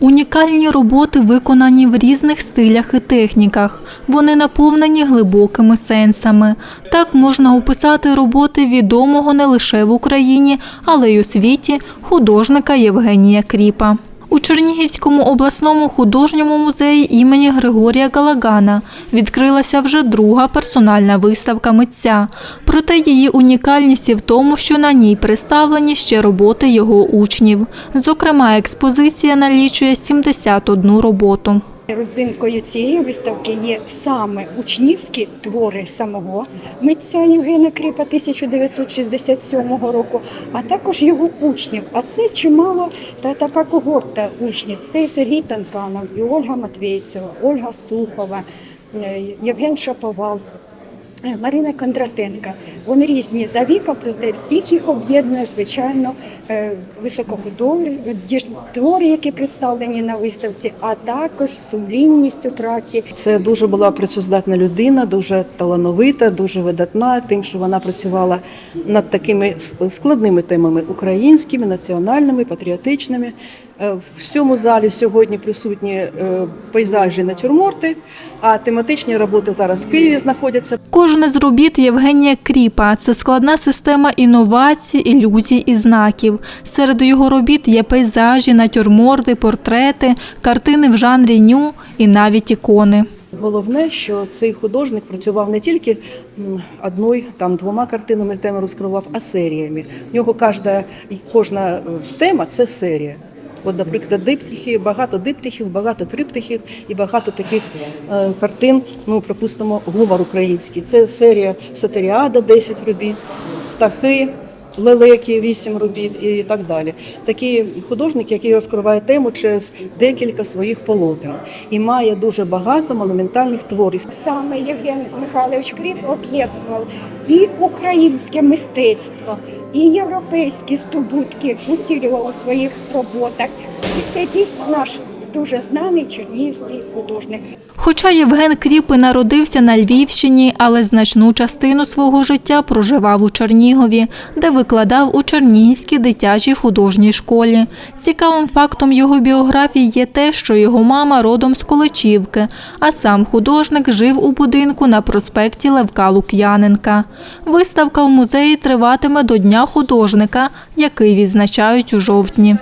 Унікальні роботи виконані в різних стилях і техніках. Вони наповнені глибокими сенсами. Так можна описати роботи відомого не лише в Україні, але й у світі художника Євгенія Кріпа. У Чернігівському обласному художньому музеї імені Григорія Галагана відкрилася вже друга персональна виставка митця. Проте її унікальність і в тому, що на ній представлені ще роботи його учнів. Зокрема, експозиція налічує 71 роботу. Родзинкою цієї виставки є саме учнівські твори самого митця Євгена Кріпа 1967 року, а також його учнів. А це чимало та така когорта учнів. Це і Сергій Танканов, і Ольга Матвійцева, Ольга Сухова, е, Євген Шаповал. Е, Марина Кондратенка. Вони різні за віком, проте всіх їх об'єднує, звичайно, е, високохудожні твори, які представлені на виставці, а також сумлінність у праці. Це дуже була працездатна людина, дуже талановита, дуже видатна, тим, що вона працювала над такими складними темами українськими, національними, патріотичними. Е, В цьому залі сьогодні присутні е, пейзажі натюрморти, а тематичні роботи зараз в Києві знаходяться. Кожне з робіт Євгенія Кріпа це складна система інновацій, ілюзій і знаків. Серед його робіт є пейзажі, натюрморти, портрети, картини в жанрі ню і навіть ікони. Головне, що цей художник працював не тільки одною, там двома картинами теми розкривав, а серіями. В нього кожна, кожна е, тема це серія. От, наприклад, диптихи, багато диптихів, багато триптихів і багато таких е, картин. Ну, припустимо, гумор український. Це серія Сатиріада, 10 робіт, птахи. Лелеки, вісім робіт і так далі. Такий художник, який розкриває тему через декілька своїх полотен і має дуже багато монументальних творів. Саме Євген Михайлович Кріп об'єднував і українське мистецтво, і європейські здобутки у своїх роботах. І це дійсно наш дуже знаний чернігівський художник. Хоча Євген Кріп і народився на Львівщині, але значну частину свого життя проживав у Чернігові, де викладав у Чернігівській дитячій художній школі. Цікавим фактом його біографії є те, що його мама родом з Количівки, а сам художник жив у будинку на проспекті Левка Лук'яненка. Виставка в музеї триватиме до Дня художника, який відзначають у жовтні.